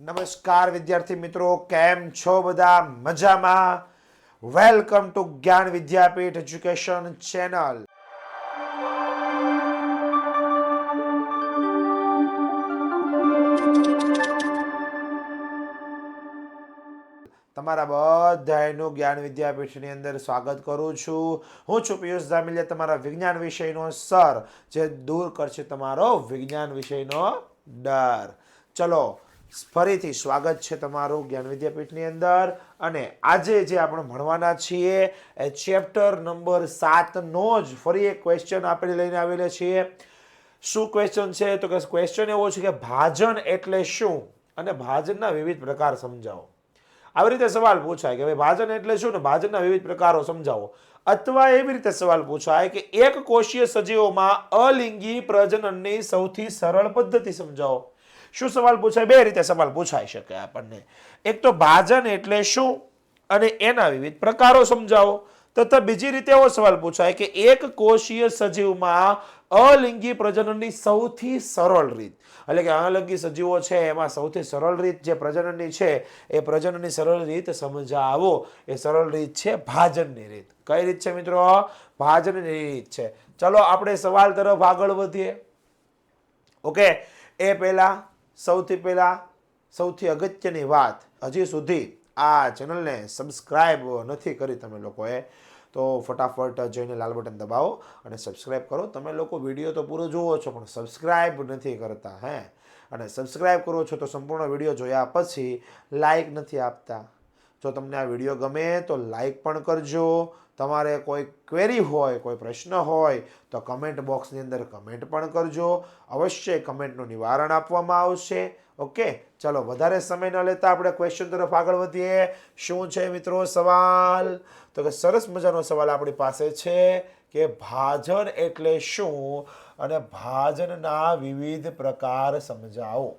નમસ્કાર વિદ્યાર્થી મિત્રો, કેમ છો બધા? મજામાં? વેલકમ ટુ જ્ઞાન વિદ્યાપીઠ એજ્યુકેશન ચેનલ તમારા બધાનું જ્ઞાન વિદ્યાપીઠની અંદર સ્વાગત કરું છું. હું છું પિયુષ ધામિલિયા તમારા વિજ્ઞાન વિષયનો સર, જે દૂર કરશે તમારો વિજ્ઞાન વિષયનો ડર. ચલો ફરીથી સ્વાગત છે તમારું જ્ઞાન વિદ્યાપીઠની અંદર. અને આજે જે આપણે ભણવાના છીએ, એ ચેપ્ટર નંબર સાતનો જ ફરી એક ક્વેશ્ચન આપણે લઈને આવેલા છીએ. શું ક્વેશ્ચન છે? તો કે ક્વેશ્ચન એવો છે કે ભાજન એટલે શું? અને ભાજનના વિવિધ પ્રકાર સમજાવો. આવી રીતે સવાલ પૂછાય કે ભાઈ ભાજન એટલે શું? ને ભાજનના વિવિધ પ્રકારો સમજાવો. અથવા એવી રીતે સવાલ પૂછાય કે એક કોષીય સજીવોમાં અલિંગી પ્રજનનની સૌથી સરળ પદ્ધતિ સમજાવો. શું સવાલ પૂછાય? બે રીતે સવાલ પૂછાઈ શકે આપણને. એક તો ભાજન એટલે શું? અને એના વિવિધ પ્રકારો સમજાવો. તથા બીજી રીતે એવો સવાલ પૂછાય કે એક કોષીય સજીવમાં અલિંગી પ્રજનનની સૌથી સરળ રીત. એટલે કે અલિંગી સજીવો છે, એમાં સૌથી સરળ રીત જે પ્રજનનની છે, એ પ્રજનનની સરળ રીત સમજાવો. એ સરળ રીત છે ભાજનની રીત. કઈ રીત છે મિત્રો? ભાજનની રીત છે. ચલો, આપણે સવાલ તરફ આગળ વધીએ. ઓકે? એ પહેલા સૌથી પહેલાં, સૌથી અગત્યની વાત હજી સુધી આ ચેનલને સબસ્ક્રાઈબ નથી કરી તમે લોકોએ, તો ફટાફટ જઈને લાલ બટન દબાવો અને સબસ્ક્રાઈબ કરો. તમે લોકો વીડિયો તો પૂરો જુઓ છો, પણ સબસ્ક્રાઈબ નથી કરતા, હે? અને સબસ્ક્રાઈબ કરો છો તો સંપૂર્ણ વીડિયો જોયા પછી લાઈક નથી આપતા. જો તમને આ વીડિયો ગમે તો લાઈક પણ કરજો. તમારે કોઈ ક્વેરી હોય, કોઈ પ્રશ્ન હોય તો કમેન્ટ બોક્સની અંદર કમેન્ટ પણ કરજો. અવશ્ય કમેન્ટનું નિવારણ આપવામાં આવશે. ઓકે? ચલો, વધારે સમય ન લેતા આપણે ક્વેશ્ચન તરફ આગળ વધીએ. શું છે મિત્રો સવાલ? તો કે સરસ મજાનો સવાલ આપણી પાસે છે કે ભાજન એટલે શું? અને ભાજનના વિવિધ પ્રકાર સમજાવો.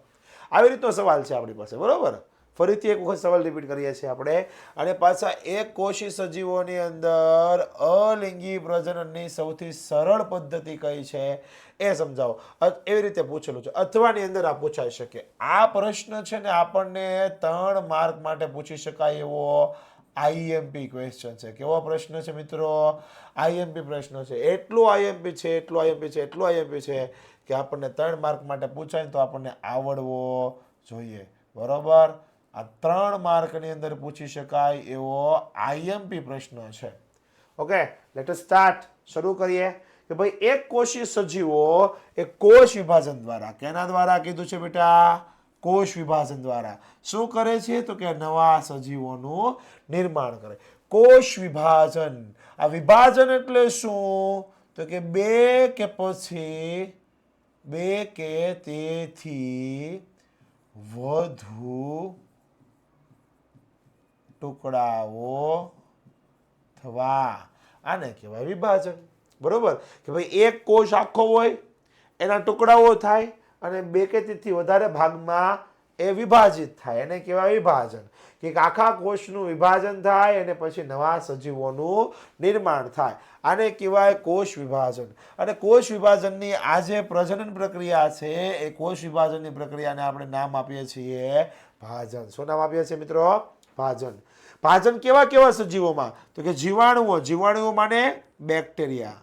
આવી રીતનો સવાલ છે આપણી પાસે, બરોબર? ફરીથી એક વખત સવાલ રિપીટ કરીએ છીએ આપણે. અને પાછા એક કોશી સજીવોની અંદર અલિંગી પ્રજનનની સૌથી સરળ પદ્ધતિ કઈ છે એ સમજાવો. એવી રીતે પૂછેલું છે. અથવાની અંદર આ પૂછાઈ શકે. આ પ્રશ્ન છે ને આપણને ત્રણ માર્ક માટે પૂછી શકાય એવો આઈએમપી ક્વેશ્ચન છે. કેવો પ્રશ્ન છે મિત્રો? આઈએમપી પ્રશ્ન છે. એટલું આઈએમપી છે, એટલું આઈએમપી છે, એટલું આઈએમપી છે કે આપણને ત્રણ માર્ક માટે પૂછાય તો આપણને આવડવો જોઈએ. બરોબર? આ ત્રણ માર્કની અંદર પૂછી શકાય એવો આઈએમપી પ્રશ્ન છે. ઓકે લેટ સ્ટાર્ટ શરૂ કરીએ કે ભાઈ, એક કોષી સજીવો એ કોષ વિભાજન દ્વારા, કેના દ્વારા કીધું છે બેટા? કોષ વિભાજન દ્વારા. શું કરે છે? તો કે નવા સજીવોનું નિર્માણ કરે. કોષ વિભાજન. આ વિભાજન એટલે શું? તો કે બે કે પછી, બે કે તેથી વધુ ટુકડાઓ થવા. આને કહેવાય વિભાજન. બરોબર? કે ભાઈ એક કોષ આખો હોય, એના ટુકડાઓ થાય અને બે કે તેથી વધારે ભાગમાં એ વિભાજિત થાય. એને કહેવાય વિભાજન. કે આખા કોષનું વિભાજન થાય અને પછી નવા સજીવોનું નિર્માણ થાય. આને કહેવાય કોષ વિભાજન. અને કોષ વિભાજનની આ જે પ્રજનન પ્રક્રિયા છે, એ કોષ વિભાજનની પ્રક્રિયાને આપણે નામ આપીએ છીએ ભાજન. શું નામ આપીએ છીએ મિત્રો? ભાજન. ભાજન કેવા કેવા સજીવોમાં? તો કે જીવાણુઓ. જીવાણુઓ માને બેક્ટેરિયા.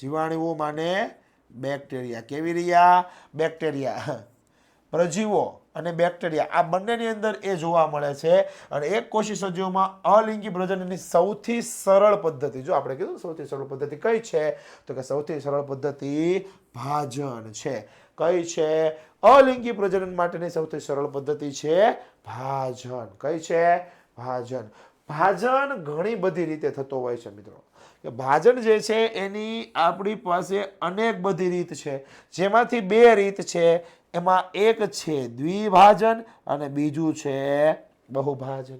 જીવાણુઓ માને બેક્ટેરિયા. કેવી રહ્યા? બેક્ટેરિયા. પ્રજીવો અને બેક્ટેરિયા. આ બંનેની અંદર એ જોવા મળે છે અને એક કોષી સજીવોમાં અલિંગી પ્રજનનની સૌથી સરળ પદ્ધતિ. જો આપણે કીધું સૌથી સરળ પદ્ધતિ કઈ છે? તો કે સૌથી સરળ પદ્ધતિ ભાજન છે. કઈ છે? અલિંગી પ્રજનન માટેની સૌથી સરળ પદ્ધતિ છે ભાજન. કઈ છે? ભાજન. ભાજન ઘણી બધી રીતે થતો હોય છે મિત્રો. કે ભાજન જે છે એની આપણી પાસે અનેક બધી રીત છે. જેમાંથી બે રીત છે. એમાં એક છે દ્વિભાજન અને બીજું છે બહુભાજન.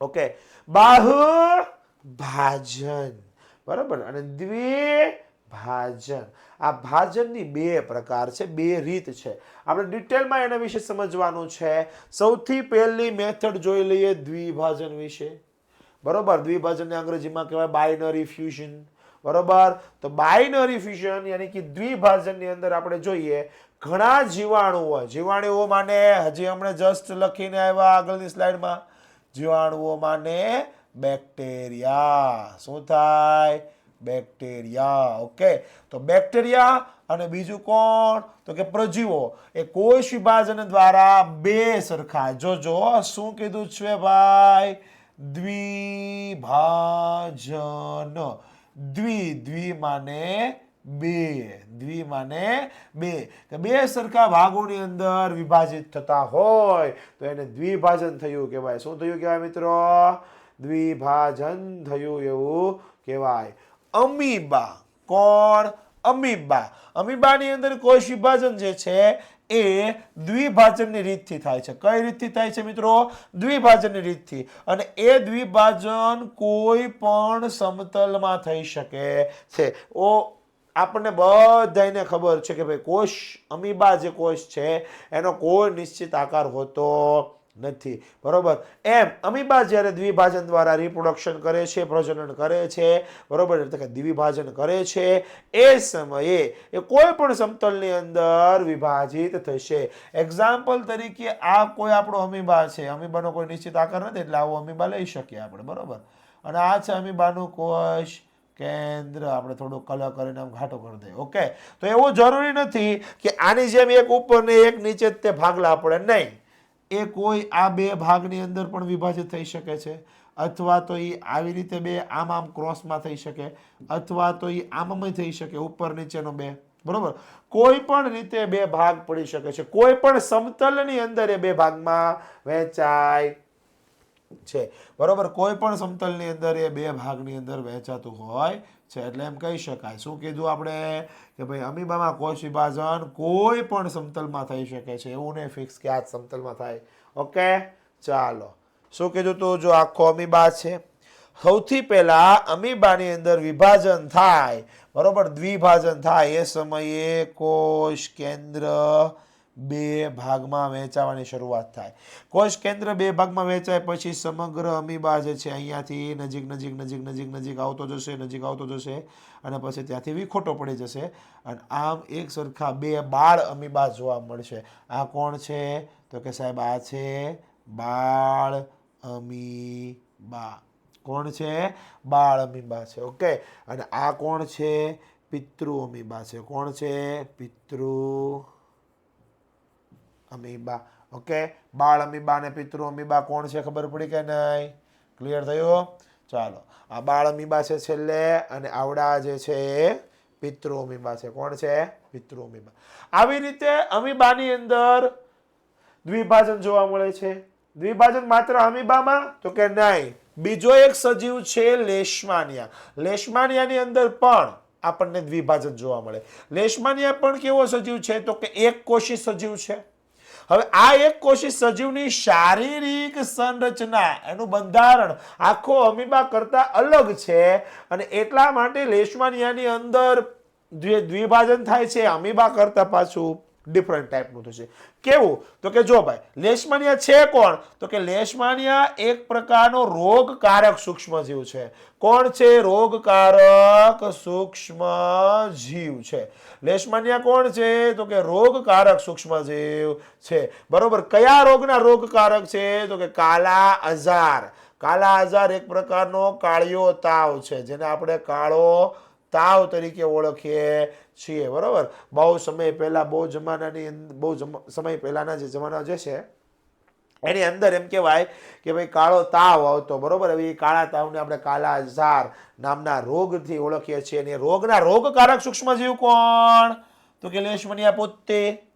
ઓકે. બાહુ ભાજન બરાબર? અને દ્વિભાજન આ ભાજનની બે પ્રકાર છે, બે રીત છે. આપણે ડિટેલમાં એના વિશે સમજવાનું છે. સૌથી પહેલી મેથડ જોઈ લઈએ દ્વિભાજન વિશે. બરોબર? દ્વિભાજનને અંગ્રેજીમાં કહેવાય બાઇનરી ફ્યુઝન. બરોબર? તો બાઇનરી ફ્યુઝન યાની કે દ્વિભાજનની અંદર આપણે જોઈએ, ઘણા જીવાણુઓ જીવાણુઓ માને, હજી હમણાં જસ્ટ લખીને આવ્યા આગળની સ્લાઇડમાં, જીવાણુઓ માને બેક્ટેરિયા. શું થાય? Bacteria, okay? તો બેક્ટેરિયા અને બીજું કોણ? તો કે પ્રજીવો. એ કોષ વિભાજન દ્વારા બે સરખા જોજો શું કીધું છે ભાઈ? દ્વિભાજન. દ્વિ દ્વિ માને બે. દ્વિ માને બે. તો બે સરખા ભાગોની અંદર વિભાજિત થતા હોય, તો એને દ્વિભાજન થયું કહેવાય. શું થયું કહેવાય મિત્રો? દ્વિભાજન થયું એવું કહેવાય. અમીબા, કોણ? અમીબા. અમીબાની અંદર કોષ વિભાજન જે છે એ દ્વિભાજનની રીતથી થાય છે. કઈ રીતથી થાય છે મિત્રો? દ્વિભાજનની રીતથી. અને એ દ્વિભાજન કોઈ પણ સમતલમાં થઈ શકે છે. ઓ, આપણને બધાને ખબર છે કે ભાઈ કોષ, અમીબા જે કોષ છે, એનો કોઈ નિશ્ચિત આકાર હોતો નથી. બરોબર? એમ અમીબા જ્યારે દ્વિભાજન દ્વારા રિપ્રોડક્શન કરે છે, પ્રજનન કરે છે, બરોબર? એટલે કે દ્વિભાજન કરે છે, એ સમયે એ કોઈ પણ સમતલની અંદર વિભાજિત થશે. એક્ઝામ્પલ તરીકે આ કોઈ આપણો અમીબા છે. અમીબાનો કોઈ નિશ્ચિત આકાર નથી, એટલે આવો અમીબા લઈ શકીએ આપણે, બરોબર? અને આ છે અમીબાનું કોષ કેન્દ્ર. આપણે થોડું કલર કરીને આમ ઘાટો કરી દઈએ, ઓકે? તો એવું જરૂરી નથી કે આની જેમ એક ઉપર ને એક નીચે તે ભાગલા પડે, નહીં. એ કોઈ આ બે ભાગની અંદર પણ વિભાજિત થઈ શકે છે. અથવા તો એ આવી રીતે બે આમ આમ ક્રોસમાં થઈ શકે. અથવા તો એ આમમાં થઈ શકે, ઉપર નીચેનો બે. બરોબર? કોઈ પણ રીતે બે ભાગ પડી શકે છે. કોઈ પણ સમતલની અંદર એ બે ભાગમાં વહેંચાય છે. બરોબર? કોઈ પણ સમતલની અંદર એ બે ભાગની અંદર વહેંચાતું હોય છે. એટલે એમ કહી શકાય. શું કીધું આપણે? કે ભાઈ, અમીબામાં કોષ વિભાજન કોઈ પણ સમતલમાં થઈ શકે છે. એવું નહીં ફિક્સ કે આ સમતલમાં થાય. ઓકે? ચાલો. શું કીધું તું? જો આખો અમીબા છે. સૌથી પહેલા અમીબાની અંદર વિભાજન થાય. બરોબર? દ્વિભાજન થાય. એ સમયે કોષ કેન્દ્ર બે ભાગમાં વહેંચાવાની શરૂઆત થાય. કોષ કેન્દ્ર બે ભાગમાં વહેંચાય પછી સમગ્ર અમીબા જે છે અહીંયાથી નજીક નજીક નજીક નજીક નજીક આવતો જશે, નજીક આવતો જશે અને પછી ત્યાંથી વિખોટો પડી જશે. અને આમ એક સરખા બે બાળ અમીબા જોવા મળશે. આ કોણ છે? તો કે સાહેબ આ છે બાળ અમીબા. કોણ છે? બાળ અમીબા છે. ઓકે. અને આ કોણ છે? પિતૃ અમીબા છે. કોણ છે? પિતૃ અમીબા. ઓકે? બાળ અમીબા અને પિતૃ અમીબા કોણ છે ખબર પડી કે નહીં? ક્લિયર થયું ચાલો. આ બાળ અમીબા છે છેલ્લે અને આવડા જે છે એ પિતૃ અમીબા છે. કોણ છે? પિતૃ અમીબા. આવી રીતે અમીબાની અંદર દ્વિભાજન જોવા મળે છે. દ્વિભાજન માત્ર અમીબામાં? તો કે નહીં. બીજો એક સજીવ છે લેશમાનિયા. લેશમાનિયાની અંદર પણ આપણને દ્વિભાજન જોવા મળે. લેશમાનિયા પણ કેવો સજીવ છે? તો કે એક કોષી સજીવ છે. હવે આ એક કોષી સજીવની શારીરિક સંરચના, એનું બંધારણ આખો અમીબા કરતા અલગ છે અને એટલા માટે લેશમાનિયાની અંદર જે દ્વિભાજન થાય છે, અમીબા કરતા પાછું. ડિફરન્ટ ટાઈપનું થશે. કેવું? તો કે જો ભાઈ, લેશમાનિયા છે કોણ? તો કે લેશમાનિયા એક પ્રકારનો રોગકારક સૂક્ષ્મજીવ છે. કોણ છે? રોગકારક સૂક્ષ્મ જીવ છે. લેશમાનિયા કોણ છે? તો કે રોગકારક સૂક્ષ્મજીવ છે. બરોબર? કયા રોગના રોગકારક છે? તો કે કાલા આજાર કાલા આજાર એક પ્રકારનો કાળિયો તાવ છે, જેને આપણે કાળો તાવ તરીકે ઓળખીએ છીએ, બરાબર? બહુ સમય પહેલાં, બહુ જમાનાની બહુ સમય પહેલાંના જે જમાના જે છે, એની અંદર એમ કહેવાય કે ભાઈ કાળો તાવ આવતો, બરાબર? હવે એ કાળા તાવને આપણે કાલા આજાર નામના રોગથી ઓળખીએ છીએ અને રોગના રોગકારક સૂક્ષ્મજીવ કોણ? તો કે લેશમનિયા પોતે.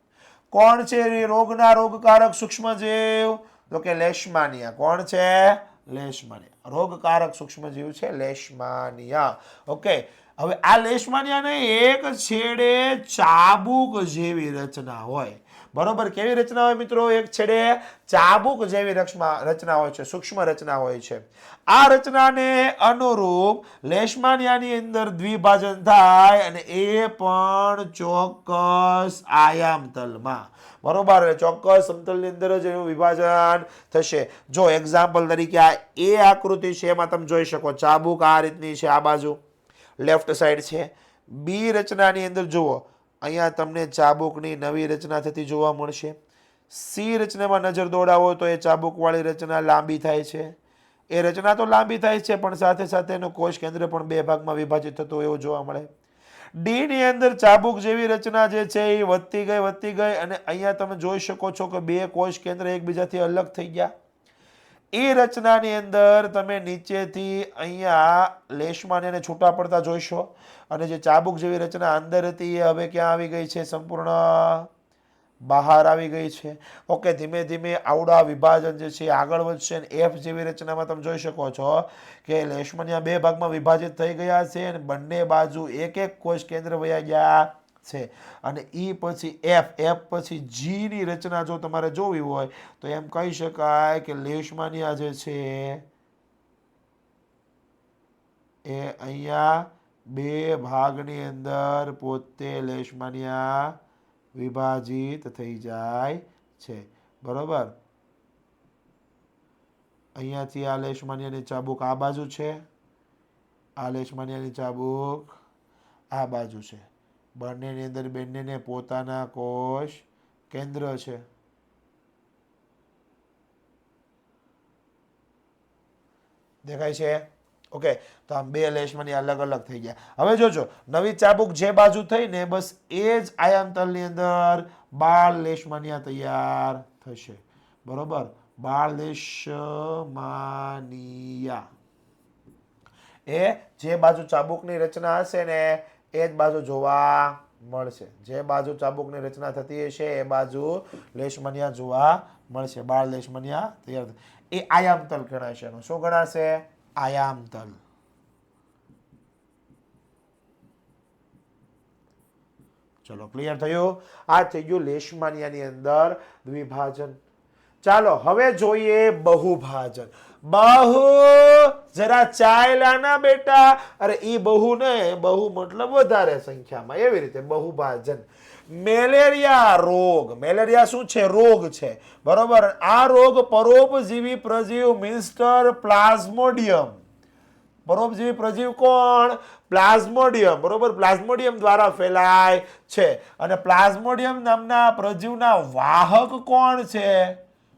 કોણ છે રોગના રોગકારક સૂક્ષ્મજીવ? તો કે લેશમાનિયા. કોણ છે? લેશમાનિયા. રોગકારક સૂક્ષ્મજીવ છે લેશમાનિયા. ઓકે. હવે આ લેશમાનિયાને એક છેડે ચાબુક જેવી રચના હોય. બરોબર? કેવી રચના હોય મિત્રો? એક છેડે ચાબુક જેવી રચના હોય છે, સૂક્ષ્મ રચના હોય છે. આ રચનાને અનુરૂપ લેશમાનિયાની અંદર દ્વિભાજન થાય અને એ પણ ચોક્કસ આયામ તલમાં. બરોબર? ચોક્કસ સમતલની અંદર જ એનું વિભાજન થશે. જો એક્ઝામ્પલ તરીકે આ એ આકૃતિ છે, એમાં તમે જોઈ શકો. ચાબુક આ રીતની છે, આ બાજુ. લેફ્ટ સાઈડ છે. બી રચનાની અંદર જુઓ, અહીંયા તમને ચાબુકની નવી રચના થતી જોવા મળશે. સી રચનામાં નજર દોડાવો તો એ ચાબુકવાળી રચના લાંબી થાય છે. એ રચના તો લાંબી થાય છે, પણ સાથે સાથે એનું કોષ કેન્દ્ર પણ બે ભાગમાં વિભાજિત થતો એવું જોવા મળે. ડીની અંદર ચાબુક જેવી રચના જે છે એ વધતી ગઈ વધતી ગઈ અને અહીંયા તમે જોઈ શકો છો કે બે કોષ કેન્દ્ર એકબીજાથી અલગ થઈ ગયા. એ રચનાની અંદર તમે નીચેથી અહીંયા લેશમાને એને છૂટા પડતા જોઈશો. અને જે ચાબુક જેવી રચના અંદર હતી એ હવે ક્યાં આવી ગઈ છે? સંપૂર્ણ બહાર આવી ગઈ છે. ઓકે, ધીમે ધીમે આવડા વિભાજન જે છે આગળ વધશે અને એફ જેવી રચનામાં તમે જોઈ શકો છો કે લેશમનિયા બે ભાગમાં વિભાજિત થઈ ગયા છે અને બંને બાજુ એક એક કોષ કેન્દ્ર વયા ગયા. છે. અને ઈ પછી એફ એફ પછી જી ની રચના જો તમારે જોવી હોય, તો એમ કહી શકાય કે લેશમાનિયા જે છે, એ અહીંયા બે ભાગની અંદર પોતે લેશમાનિયા વિભાજિત થઈ જાય છે. બરોબર? અહીંયાથી આ લેશમાનિયાની ચાબુક આ બાજુ છે, આ લેશમાનિયાની ચાબુક આ બાજુ છે. બંનેની અંદર બંનેને પોતાના કોષ કેન્દ્ર છે. દેખાય છે? ઓકે, તો આમ બે લેશમાની અલગ અલગ થઈ ગયા. હવે જોજો, નવી ચાબુક જે બાજુ થઈ ને બસ એ જ આયાંતરની અંદર બાળ લેશમાનિયા તૈયાર થશે. બરોબર? બાળ લેશમાનિયા એ જે બાજુ ચાબુકની રચના હશે ને એ જ બાજુ જોવા મળશે. જે બાજુ ચાબુકની રચના થતી હશે એ બાજુ લેશમનિયા જોવા મળશે. બાળ લેશમનિયા તૈયાર એ આયામતલ ગણાશે એનું. શું ગણાશે? આયામતલ. ચલો ક્લિયર થયું? આ થઈ ગયું લેશમાનિયાની અંદર દ્વિભાજન. ચાલો, હવે જોઈએ બહુભાજન. બહુ, જરા ચાય લાના બેટા. અરે, ઈ બહુ ને બહુ મતલબ વધારે સંખ્યામાં. એવી રીતે બહુભાજન. મેલેરિયા રોગ. મેલેરિયા શું છે? રોગ છે. બરોબર? આ રોગ પરોપજીવી પ્રજીવ મિન્સ્ટર પ્લાઝ્મોડિયમ. પરોપજીવી પ્રજીવ કોણ? પ્લાઝ્મોડિયમ. બરોબર? પ્લાઝ્મોડિયમ દ્વારા ફેલાય છે. અને પ્લાઝ્મોડિયમ નામના પ્રજીવના વાહક કોણ છે?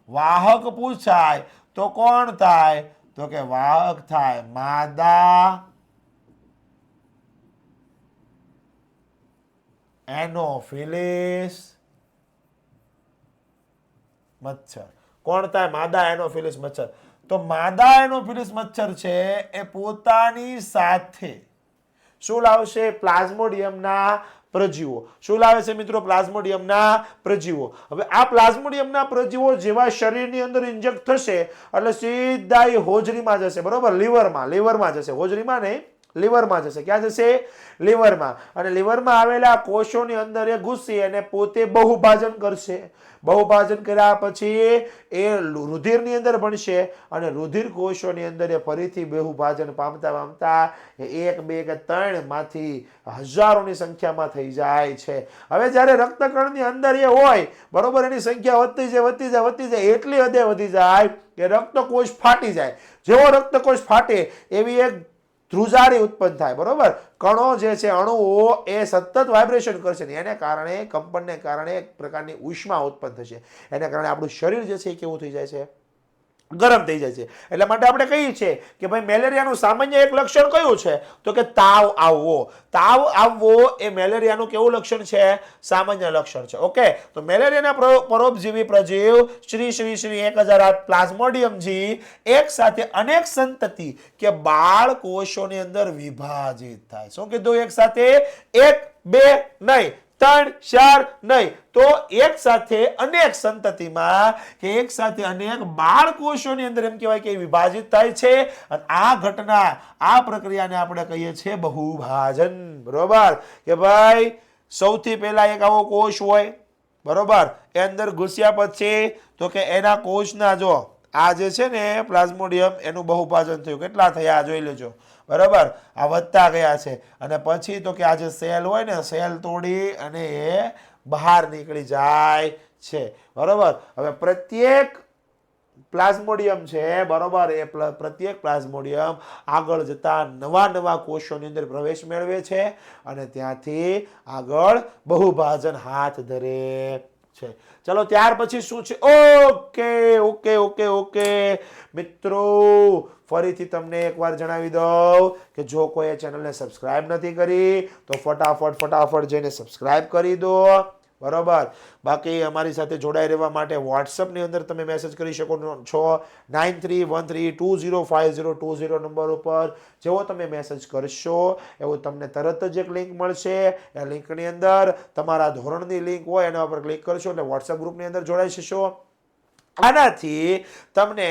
વાહક પૂછાય. તો કોણ થાય? તો કે વાહક થાય. માદા એનોફિલિસ મચ્છર. કોણ થાય? માદા એનોફિલિસ મચ્છર. તો માદા એનોફિલિસ મચ્છર છે એ પોતાની સાથે. શું લાવશે? પ્લાઝ્મોડિયમના પ્રજીવો. શું લાવે છે મિત્રો? પ્લાઝ્મોડિયમના પ્રજીવો. હવે આ પ્લાઝ્મોડિયમના પ્રજીવો જેવા શરીરની અંદર ઇન્જેક્ટ થશે, એટલે સીધા એ હોજરીમાં જશે. બરોબર? લીવરમાં લીવરમાં જશે. હોજરીમાં નહીં. લીવરમાં જશે. ક્યાં જશે? લીવરમાં. અને લીવરમાં આવેલા કોષોની અંદર એ ઘૂસી અને પોતે બહુભાજન કરશે. બહુભાજન કર્યા પછી એ રુધિરની અંદર ભણશે અને રુધિર કોષોની અંદર એ ફરીથી બહુભાજન પામતા પામતા એક, બે કે ત્રણમાંથી હજારોની સંખ્યામાં થઈ જાય છે. હવે જ્યારે રક્તકણની અંદર એ હોય, બરોબર, એની સંખ્યા વધતી જાય વધતી જાય વધતી જાય, એટલી હદે વધી જાય કે રક્તકોષ ફાટી જાય. જેવો રક્તકોષ ફાટે એવી એક ધ્રુજારી ઉત્પન્ન થાય, બરોબર? કણો જે છે, અણુઓ એ સતત વાઇબ્રેશન કરશે ને એને કારણે, કંપનને કારણે એક પ્રકારની ઉષ્મા ઉત્પન્ન થશે. એને કારણે આપણું શરીર જે છે એ કેવું થઈ જાય છે? ગરમ થઈ જાય છે. એટલા માટે આપણે કહીએ છીએ કે ભાઈ મેલેરિયાનું સામાન્ય એક લક્ષણ કયું છે? તો કે તાવ આવવો. તાવ આવવો એ મેલેરિયાનું કેવું લક્ષણ છે? સામાન્ય લક્ષણ છે. ઓકે? તો મેલેરિયાના પરોપજીવી પ્રજીવ શ્રી શ્રી શ્રી એક હજાર આઠ પ્લાઝ્મોડિયમજી એક સાથે અનેક સંતતિ કે બાળ કોષોની અંદર વિભાજિત થાય શું કીધું? એક સાથે એક, બે નહીં. ત્રણ ચાર નહીં. તો એક સાથે અનેક સંતતિમાં કે એક સાથે અનેક બાળકોષોની અંદર એમ કહેવાય કે વિભાજિત થાય છે. અને આ ઘટના, આ પ્રક્રિયાને આપણે કહીએ છીએ બહુભાજન. બરોબર? કે ભાઈ, સૌથી પહેલા એક આવો કોષ હોય. બરોબર? એ અંદર ઘૂસ્યા પછી, તો કે એના કોષના જો આ જે છે ને, પ્લાઝ્મોડિયમ એનું બહુભાજન થયું. કેટલા થયા? જોઈ લેજો. બરાબર? આ વધતા ગયા છે. અને પછી તો કે આ જે સેલ હોય ને, સેલ તોડી અને એ બહાર નીકળી જાય છે. બરાબર? હવે પ્રત્યેક પ્લાઝ્મોડિયમ છે, બરોબર? એ પ્રત્યેક પ્લાઝ્મોડિયમ આગળ જતા નવા નવા કોષોની અંદર પ્રવેશ મેળવે છે અને ત્યાંથી આગળ બહુભાજન હાથ ધરે છે. ચલો, ત્યાર પછી શું છે? Okay okay okay okay. મિત્રો, ફરીથી તમને એકવાર જણાવી દઉં કે જો કોઈ ચેનલને સબસ્ક્રાઇબ નથી કરી, તો ફટાફટ ફટાફટ જઈને સબસ્ક્રાઇબ કરી દો. બરોબર. બાકી અમારી સાથે જોડાઈ રહેવા માટે વોટ્સઅપની અંદર તમે મેસેજ કરી શકો છો nine three one three two zero five zero two zero number ઉપર. જેવો તમે મેસેજ કરશો, એવું તમને તરત જ એક લિંક મળશે. એ લિંકની અંદર તમારા ધોરણની લિંક હોય એના ઉપર ક્લિક કરશો એટલે વોટ્સઅપ ગ્રુપની અંદર જોડાઈ જશો. આનાથી તમને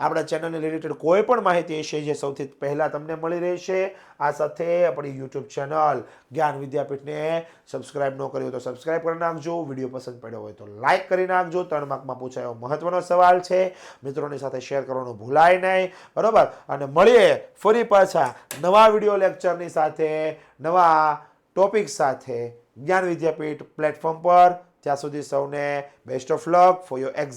આપણા ચેનલને રિલેટેડ કોઈ પણ માહિતી હશે જે સૌથી પહેલાં તમને મળી રહેશે. આ સાથે આપણી યુટ્યુબ ચેનલ જ્ઞાન વિદ્યાપીઠને સબસ્ક્રાઇબ ન કર્યો તો સબસ્ક્રાઇબ કરી નાખજો. વીડિયો પસંદ પડ્યો હોય તો લાઇક કરી નાખજો. ત્રણ માર્કમાં પૂછાયો મહત્વનો સવાલ છે. મિત્રોની સાથે શેર કરવાનું ભૂલાય નહીં. બરાબર? અને મળીએ ફરી પાછા નવા વીડિયો લેક્ચરની સાથે, નવા ટોપિક સાથે જ્ઞાન વિદ્યાપીઠ પ્લેટફોર્મ પર. ત્યાં સુધી સૌને best of luck for your exam